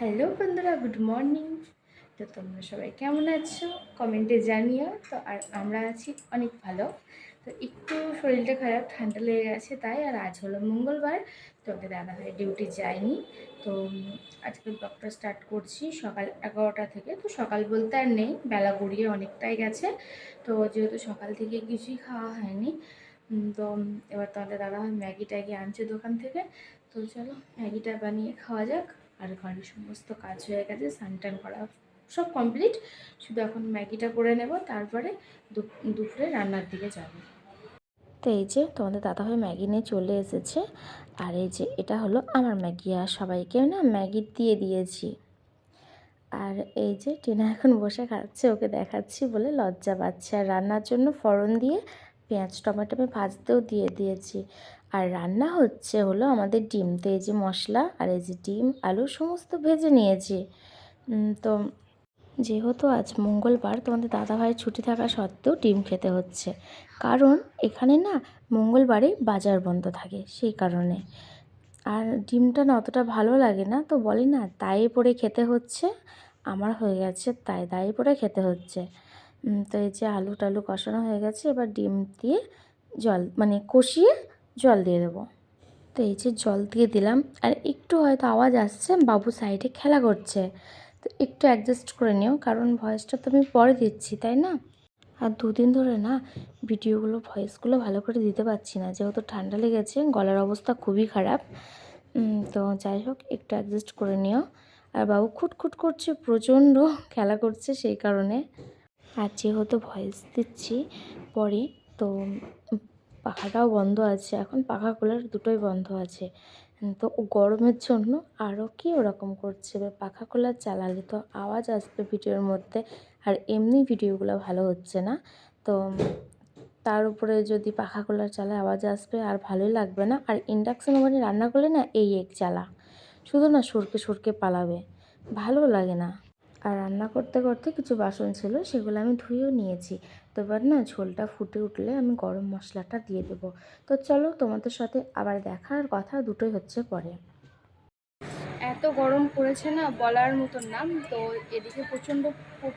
Hello বন্ধুরা, good morning. তো তোমরা সবাই কেমন আছো? কমেন্টে জানিও। তো আর আমরা আছি অনেক ভালো। তো একটু শরীরটা খারাপ, ঠান্ডা লেগে গেছে তাই, আর আজ হলো মঙ্গলবার, তো ওদের দাদা ভাই ডিউটি যায়নি তো আজকে ব্লগটা স্টার্ট করছি সকাল এগারোটা থেকে। তো সকাল বলতে আর নেই, বেলা গড়িয়ে অনেকটাই গেছে। তো যেহেতু সকাল থেকে কিছুই খাওয়া হয়নি তো এবার তোমাদের দাদা ভাই ম্যাগি ট্যাগি আনছে দোকান থেকে। তো চলো ম্যাগিটা বানিয়ে খাওয়া যাক। আর ঘরের সমস্ত কাজ হয়ে গেছে, স্নান করা সব কমপ্লিট শুধু এখন ম্যাগিটা করে নেব, তারপরে দুপুরে রান্নার দিকে যাব। তো এই যে তোমাদের দাদাভাই ম্যাগি নিয়ে চলে এসেছে, আর এই যে এটা হলো আমার ম্যাগি, আর সবাইকে না ম্যাগি দিয়ে দিয়েছি। আর এই যে টিনা এখন বসে খাচ্ছে, ওকে দেখাচ্ছি বলে লজ্জা পাচ্ছে। আর রান্নার জন্য ফড়ন দিয়ে পেঁয়াজ, টমেটো আমি ভাজতেও দিয়ে দিয়েছি। আর রান্না হচ্ছে হলো আমাদের ডিম, তো এই যে মশলা আর এই যে ডিম, আলু সমস্ত ভেজে নিয়েছি। তো যেহেতু আজ মঙ্গলবার তোমাদের দাদাভাইয়ের ছুটি থাকা সত্ত্বেও ডিম খেতে হচ্ছে। কারণ এখানে না মঙ্গলবারে বাজার বন্ধ থাকে সেই কারণে। আর ডিমটা না অতটা ভালো লাগে না, তো বলি না, তাই পরে খেতে হচ্ছে, আমার হয়ে গেছে, তাই দায়ে পরে খেতে হচ্ছে। তো এই যে আলু টালু কষানো হয়ে গেছে, এবার ডিম দিয়ে জল মানে কষিয়ে জল দিয়ে দেবো। তো এই যে জল দিয়ে দিলাম, আর একটু হয়তো আওয়াজ আসছে, বাবু সাইডে খেলা করছে। তো একটু অ্যাডজাস্ট করে নিও, কারণ ভয়েসটা তো আমি পরে দিচ্ছি, তাই না? আর দুদিন ধরে না ভিডিওগুলো ভয়েসগুলো ভালো করে দিতে পারছি না। যেহেতু ঠান্ডা লেগেছে, গলার অবস্থা খুবই খারাপ। তো যাই হোক, একটু অ্যাডজাস্ট করে নিও। আর বাবু খুটখুট করছে, প্রচণ্ড খেলা করছে সেই কারণে। আর যেহেতু ভয়েস দিচ্ছি পরে, তো পাখাটাও বন্ধ আছে। এখন পাখা কুলার দুটোই বন্ধ আছে। তো গরমের জন্য আরও কি ওরকম করছে পাখা কুলার চালালে তো আওয়াজ আসবে ভিডিওর মধ্যে, আর এমনি ভিডিওগুলো ভালো হচ্ছে না। তো তার উপরে যদি পাখা কুলার চালায় আওয়াজ আসবে আর ভালোই লাগবে না। আর ইন্ডাকশন ওভেনে রান্না করলে না এই এক জ্বালা। শুধু না সরকে সরকে পালাবে। ভালো লাগে না। আর রান্না করতে করতে কিছু বাসন ছিল, সেগুলো আমি ধুয়েও নিয়েছি। তো এবার না ঝোলটা ফুটে উঠলে আমি গরম মশলাটা দিয়ে দেবো। তো চলো তোমাদের সাথে আবার দেখার কথা দুটোই হচ্ছে পরে। এত গরম পড়েছে না বলার মতন না। তো এদিকে প্রচণ্ড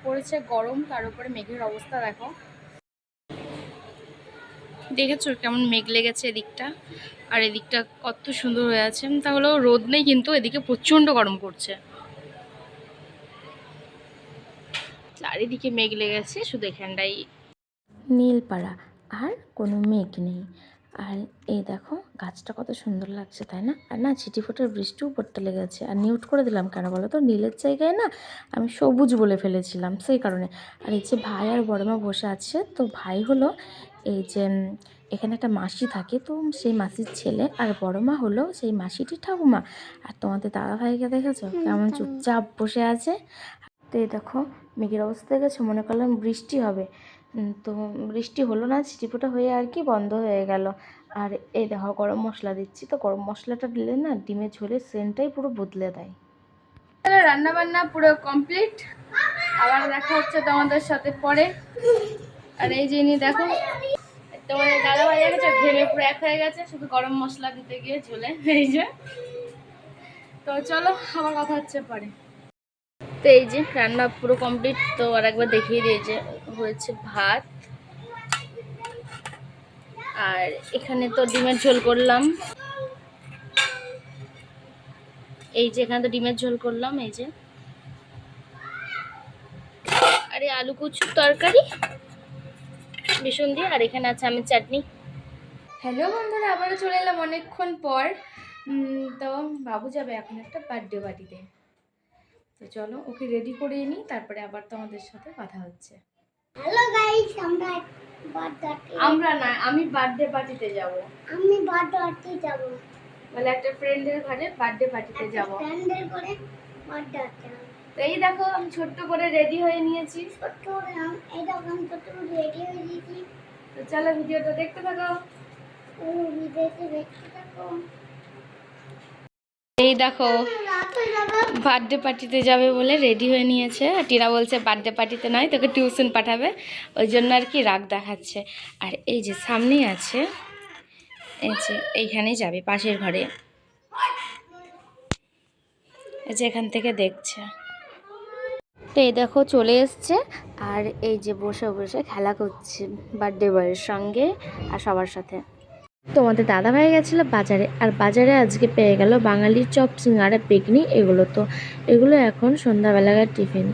পড়েছে গরম, তার উপরে মেঘের অবস্থা দেখো। দেখেছ কেমন মেঘ লেগেছে এদিকটা? আর এদিকটা কত সুন্দর হয়ে আছে। তাহলেও রোদ নেই, কিন্তু এদিকে প্রচণ্ড গরম করছে চারিদিকে মেঘ লেগেছে শুধু এখানটাই। নীলপাড়া আর কোনো মেঘ নেই। আর এই দেখো গাছটা কত সুন্দর লাগছে তাই না? আর না ছিটি ফোটার বৃষ্টিও পড়তে লেগেছে। আর নিউট করে দিলাম কেন বলো তো? নীলের জায়গায় না আমি সবুজ বলে ফেলেছিলাম সেই কারণে। আর এই যে ভাই আর বড়মা বসে আছে তো ভাই হলো এই যে এখানে একটা মাসি থাকে তো সেই মাসির ছেলে আর বড় মা হলো সেই মাসিটি ঠাকুমা। আর তোমাদের দাদা ভাইকে দেখেছ? কেমন চুপচাপ বসে আছে। তো এই দেখো মেঘের অবস্থা দেখেছ? মনে করলাম বৃষ্টি হবে। তো বৃষ্টি হলো না, ছিটিফোঁটা হয়ে আর কি বন্ধ হয়ে গেল। আর এই দেখো, গরম মশলা দিচ্ছি। তো গরম মশলাটা দিলে না ডিমের ঝোলের সেন্টটাই পুরো বদলে দেয়। রান্না বান্না পুরো কমপ্লিট। আবার দেখা হচ্ছে তোমাদের সাথে পরে। আর এই ইনি দেখো, তোমাদের দাদা ভাই গেছে ঘেমে পুরো এক হয়ে গেছে। শুধু গরম মশলা দিতে গিয়ে ঝোলে। এই যে। তো চলো, আবার কথা হচ্ছে পরে। তো এই যে রান্না পুরো কমপ্লিট তো আর একবার দেখিয়ে দিয়েছে হয়েছে ভাত। আর এখানে তো ডিমের ঝোল করলাম। এই যে এখানে তো ডিমের ঝোল করলাম, এই যে। আরে আলু কুচুর তরকারি? ভীষণ দিয়ে। আর এখানে আছে আমের চাটনি। হ্যালো বন্ধুরা, আবারও চলে এলাম অনেকক্ষণ পর। তো বাবু যাবে এখন একটা বার্থডে পার্টিতে তো চলো ওকে রেডি করিয়ে নিই তারপরে আবার তোমাদের সাথে কথা হচ্ছে। হ্যালো গাইস আমরা বার্থডে আমরা না আমি বার্থডে পার্টিতে যাব। আমি বার্থডে পার্টিতে যাব। মানে একটা ফ্রেন্ডের ঘরে বার্থডে পার্টিতে যাব। ফ্রেন্ডের ঘরে বার্থডে তো এই দেখো আমি ছোট্ট করে রেডি হয়ে নিয়েছি। ছোট্ট করে আম এই দোকান ছোট্ট রেডি হয়ে দিয়েছি তো চলো ভিডিওটা দেখতে থাকো। ও বিদেশে দেখতে থাকো। এই দেখো বার্থডে পার্টিতে যাবে বলে রেডি হয়ে নিয়েছে। টিনা বলছে বার্থডে পার্টিতে নয়, তোকে টিউশন পাঠাবে। ওই জন্য আর কি রাগ দেখাচ্ছে। আর এই যে সামনেই আছে, এই যে এইখানেই যাবে, পাশের ঘরে। এই যে এখান থেকে দেখছে। তো এই দেখো, চলে এসছে। আর এই যে বসে বসে খেলা করছে বার্থডে বয়ের সঙ্গে আর সবার সাথে। তোমাদের দাদা ভাই গেছিল বাজারে, আর বাজারে আজকে পেয়ে গেল বাঙালির চপ, সিঙ্গারা বেগনি এগুলো তো। এগুলো এখন সন্ধ্যাবেলাকার টিফিন।